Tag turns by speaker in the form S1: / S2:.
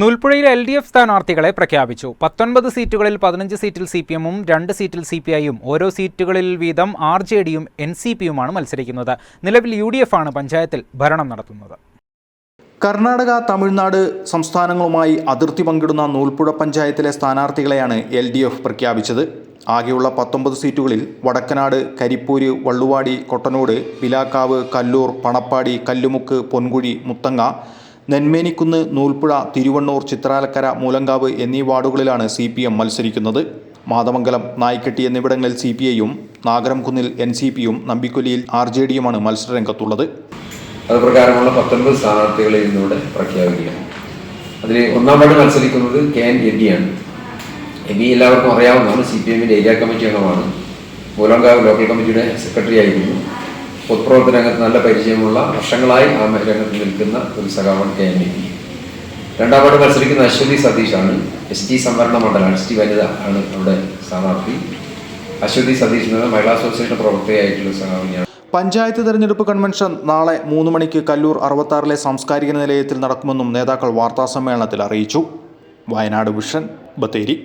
S1: നൂൽപ്പുഴയിൽ L D F സ്ഥാനാർത്ഥികളെ പ്രഖ്യാപിച്ചു. പത്തൊൻപത് സീറ്റുകളിൽ പതിനഞ്ച് സീറ്റിൽ സി പി എമ്മും രണ്ട് സീറ്റിൽ സി പി ഐയും ഓരോ സീറ്റുകളിൽ വീതം ആർ ജെ ഡിയും എൻ സി പിയുമാണ് മത്സരിക്കുന്നത്. നിലവിൽ യു ഡി എഫ് ആണ് പഞ്ചായത്തിൽ ഭരണം നടത്തുന്നത്.
S2: കർണാടക തമിഴ്നാട് സംസ്ഥാനങ്ങളുമായി അതിർത്തി പങ്കിടുന്ന നൂൽപ്പുഴ പഞ്ചായത്തിലെ സ്ഥാനാർത്ഥികളെയാണ് എൽ ഡി എഫ് പ്രഖ്യാപിച്ചത്. ആകെയുള്ള പത്തൊമ്പത് സീറ്റുകളിൽ വടക്കനാട് കരിപ്പൂര് വള്ളുവാടി കൊട്ടനോട് പിലാക്കാവ് കല്ലൂർ പണപ്പാടി കല്ലുമുക്ക് പൊൻകുഴി മുത്തങ്ങ നെന്മേനിക്കുന്ന് നൂൽപ്പുഴ തിരുവണ്ണൂർ ചിത്രാലക്കര മൂലങ്കാവ് എന്നീ വാർഡുകളിലാണ് സി പി എം മത്സരിക്കുന്നത്. മാതമംഗലം നായ്ക്കെട്ടി എന്നിവിടങ്ങളിൽ സി പി ഐയും നാഗരംകുന്നിൽ എൻ സി പിയും നമ്പിക്കൊല്ലിയിൽ ആർ ജെ ഡിയുമാണ് മത്സരരംഗത്തുള്ളത്.
S3: അത് പ്രകാരമുള്ള പത്തൊൻപത് സ്ഥാനാർത്ഥികളെ ഇന്നിവിടെ പ്രഖ്യാപിക്കുകയാണ്. അതിൽ ഒന്നാമത് മത്സരിക്കുന്നത് കെ എൻ എബിയാണ് എബി എല്ലാവർക്കും അറിയാവുന്നതാണ് സി പി എമ്മിന്റെ ഏരിയ കമ്മിറ്റി അംഗമാണ് മൂലങ്കാവ് ലോക്കൽ കമ്മിറ്റിയുടെ സെക്രട്ടറി ആയിരുന്നു. പൊതുപ്രവർത്തന രംഗത്ത് നല്ല പരിചയമുള്ള വർഷങ്ങളായി ആ രംഗത്ത് നിൽക്കുന്ന ഒരു സഖാവാണ് K N Ebi P ward മത്സരിക്കുന്ന അശ്വതി സതീഷാണ്. എസ് ടി സംവരണ മണ്ഡലം എസ് ടി വനിത ആണ് അവിടെ സ്ഥാനാർത്ഥി. അശ്വതി സതീഷ് എന്ന മഹിളാ അസോസിയേഷൻ പ്രവർത്തകയായിട്ടുള്ള സഖാവിനെയാണ്
S2: പഞ്ചായത്ത് തെരഞ്ഞെടുപ്പ് കൺവെൻഷൻ നാളെ മൂന്ന് മണിക്ക് കല്ലൂർ അറുപത്താറിലെ സാംസ്കാരിക നിലയത്തിൽ നടക്കുമെന്നും നേതാക്കൾ വാർത്താസമ്മേളനത്തിൽ അറിയിച്ചു. വയനാട് വിഷൻ ബത്തേരി.